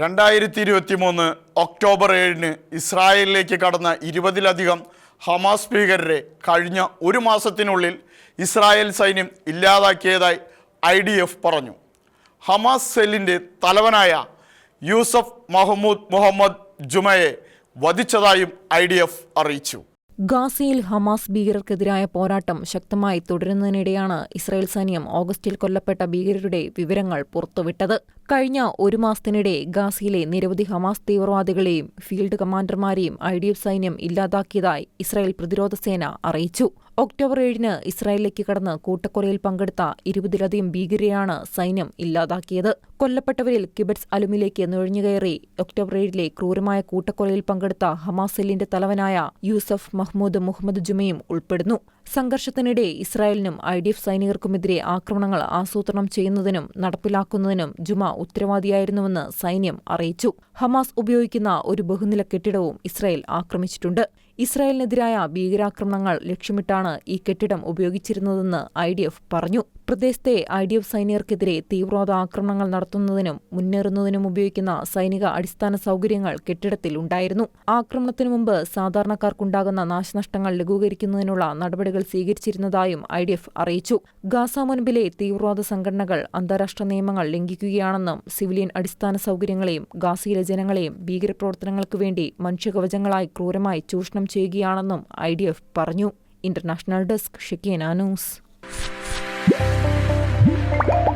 രണ്ടായിരത്തി ഇരുപത്തി മൂന്ന് ഒക്ടോബർ ഏഴിന് ഇസ്രായേലിലേക്ക് കടന്ന ഇരുപതിലധികം ഹമാസ് ഭീകരരെ കഴിഞ്ഞ ഒരു മാസത്തിനുള്ളിൽ ഇസ്രായേൽ സൈന്യം ഇല്ലാതാക്കിയതായി ഐ ഡി എഫ് പറഞ്ഞു. ഹമാസ് സെല്ലിന്റെ തലവനായ യൂസഫ് മഹമ്മൂദ് മുഹമ്മദ് ജുമയെ വധിച്ചതായും ഐ ഡി എഫ് അറിയിച്ചു. ഗാസയിൽ ഹമാസ് ഭീകരർക്കെതിരായ പോരാട്ടം ശക്തമായി തുടരുന്നതിനിടെയാണ് ഇസ്രായേൽ സൈന്യം ഓഗസ്റ്റിൽ കൊല്ലപ്പെട്ട ഭീകരരുടെ വിവരങ്ങൾ പുറത്തുവിട്ടത്. കഴിഞ്ഞ ഒരു മാസത്തിനിടെ ഗാസയിലെ നിരവധി ഹമാസ് തീവ്രവാദികളെയും ഫീൽഡ് കമാൻഡർമാരെയും ഐ ഡി എഫ് സൈന്യം ഇല്ലാതാക്കിയതായി ഇസ്രായേൽ പ്രതിരോധ സേന അറിയിച്ചു. ഒക്ടോബർ ഏഴിന് ഇസ്രായേലിലേക്ക് കടന്ന് കൂട്ടക്കൊലയിൽ പങ്കെടുത്ത ഇരുപതിലധികം ഭീകരരെയാണ് സൈന്യം ഇല്ലാതാക്കിയത്. കൊല്ലപ്പെട്ടവരിൽ കിബറ്റ്സ് അലുമിലേക്ക് നുഴഞ്ഞുകയറി ഒക്ടോബർ ഏഴിലെ ക്രൂരമായ കൂട്ടക്കൊലയിൽ പങ്കെടുത്ത ഹമാസ് സെല്ലിന്റെ തലവനായ യൂസഫ് മഹ്മൂദ് മുഹമ്മദ് ജുമയും ഉൾപ്പെടുന്നു. സംഘർഷത്തിനിടെ ഇസ്രായേലിനും ഐ ഡി എഫ് സൈനികർക്കുമെതിരെ ആക്രമണങ്ങൾ ആസൂത്രണം ചെയ്യുന്നതിനും നടപ്പിലാക്കുന്നതിനും ജുമ ഉത്തരവാദിയായിരുന്നുവെന്ന് സൈന്യം അറിയിച്ചു. ഹമാസ് ഉപയോഗിക്കുന്ന ഒരു ബഹുനില കെട്ടിടവും ഇസ്രായേൽ ആക്രമിച്ചിട്ടുണ്ട്. ഇസ്രായേലിനെതിരായ ഭീകരാക്രമണങ്ങൾ ലക്ഷ്യമിട്ടാണ് ഈ കെട്ടിടം ഉപയോഗിച്ചിരുന്നതെന്ന് ഐ പറഞ്ഞു. പ്രദേശത്തെ ഐ ഡി എഫ് സൈനികർക്കെതിരെ തീവ്രവാദ ആക്രമണങ്ങൾ നടത്തുന്നതിനും മുന്നേറുന്നതിനും ഉപയോഗിക്കുന്ന സൈനിക അടിസ്ഥാന സൗകര്യങ്ങൾ കെട്ടിടത്തിൽ ഉണ്ടായിരുന്നു. ആക്രമണത്തിനു മുമ്പ് സാധാരണക്കാർക്കുണ്ടാകുന്ന നാശനഷ്ടങ്ങൾ ലഘൂകരിക്കുന്നതിനുള്ള നടപടികൾ സ്വീകരിച്ചിരുന്നതായും ഐ ഡി എഫ് അറിയിച്ചു. ഗാസ മുൻപിലെ തീവ്രവാദ സംഘടനകൾ അന്താരാഷ്ട്ര നിയമങ്ങൾ ലംഘിക്കുകയാണെന്നും സിവിലിയൻ അടിസ്ഥാന സൗകര്യങ്ങളെയും ഗാസയിലെ ജനങ്ങളെയും ഭീകരപ്രവർത്തനങ്ങൾക്ക് വേണ്ടി മനുഷ്യകവചങ്ങളായി ക്രൂരമായി ചൂഷണം ചെയ്യുകയാണെന്നും ഐ ഡി എഫ് പറഞ്ഞു. International desk Shekinah news. Thank you.